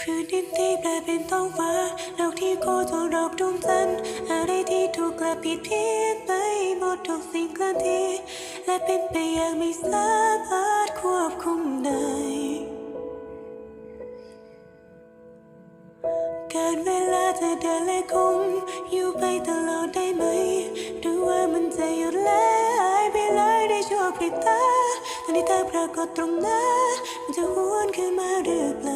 พื้นดินที่แปลเป็นท้องฟ้าโลกที่โคจรรอบดวงจันทร์อะไรที่ถูกและผิดเพี้ยนไปหมดทุกสิ่งเคลื่อนที่และเป็นไปอย่างไม่สามารถควบคุมได้การเวลาจะเดินและคงอยู่ไปตลอดได้ไหมดูว่ามันจะหยุดและหายไปเลยในชั่วพริบตาตอนที่เธอปรากฏตรงหน้ามันจะหวนขึ้นมาหรือเปล่า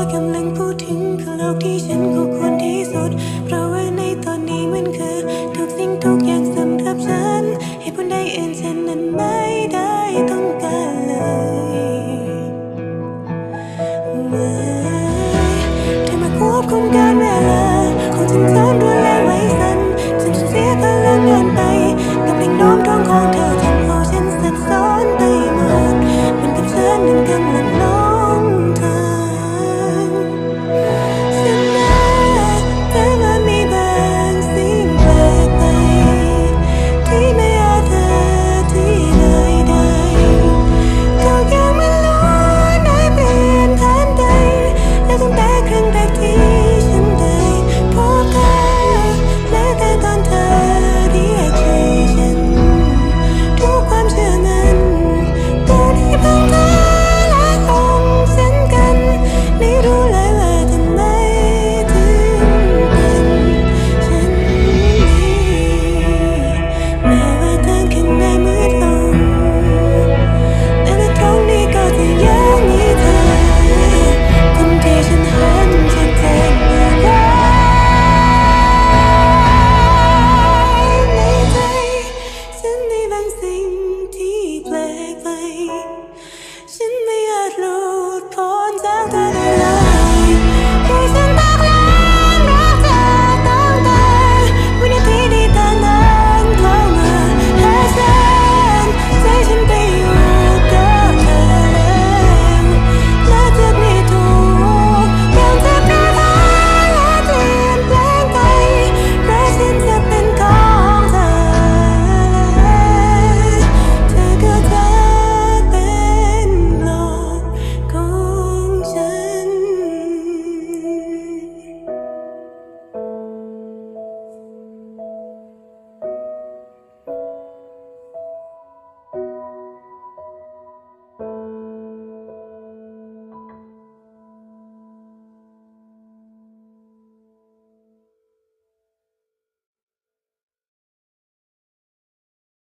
อกำลังพูดถึงคือโลกที่ฉันคู่ควรที่สุด เพราะว่าในตอนนี้มันคือ ทุกสิ่งทุกอย่างสำหรับฉัน ให้ผลใดอื่นฉันนั้นไม่ได้ต้องการเลยไม่เธอมาควบคุมการเวลา